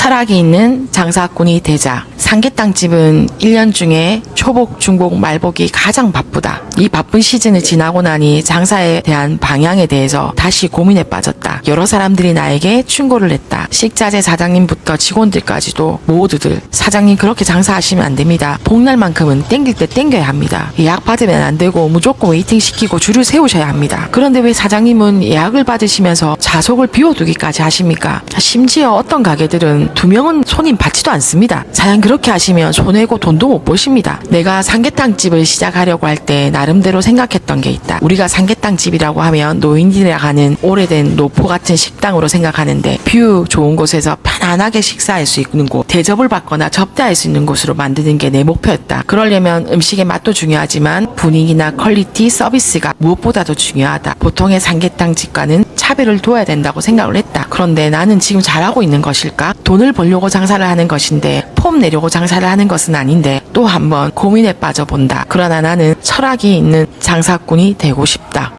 철학이 있는 장사꾼이 되자. 삼계탕집은 1년 중에 초복, 중복, 말복이 가장 바쁘다. 이 바쁜 시즌을 지나고 나니 장사에 대한 방향에 대해서 다시 고민에 빠졌다. 여러 사람들이 나에게 충고를 했다. 식자재 사장님부터 직원들까지도 모두들 사장님 그렇게 장사하시면 안 됩니다. 복날만큼은 땡길 때 땡겨야 합니다. 예약 받으면 안 되고 무조건 웨이팅 시키고 줄을 세우셔야 합니다. 그런데 왜 사장님은 예약을 받으시면서 좌석을 비워두기까지 하십니까? 심지어 어떤 가게들은 두 명은 손님 받지도 않습니다. 사장 그렇게 하시면 손해고 돈도 못 버십니다. 내가 삼계탕집을 시작하려고 할 때 나름대로 생각했던 게 있다. 우리가 삼계탕집이라고 하면 노인들이라 하는 오래된 노포 같은 식당으로 생각하는데 뷰 좋은 곳에서 편안하게 식사할 수 있는 곳, 대접을 받거나 접대할 수 있는 곳으로 만드는 게 내 목표였다. 그러려면 음식의 맛도 중요하지만 분위기나 퀄리티, 서비스가 무엇보다도 중요하다. 보통의 삼계탕 집과는 차별을 둬야 된다고 생각을 했다. 그런데 나는 지금 잘하고 있는 것일까? 돈을 벌려고 장사를 하는 것인데 폼 내려고 장사를 하는 것은 아닌데 또 한번 고민에 빠져본다. 그러나 나는 철학이 있는 장사꾼이 되고 싶다.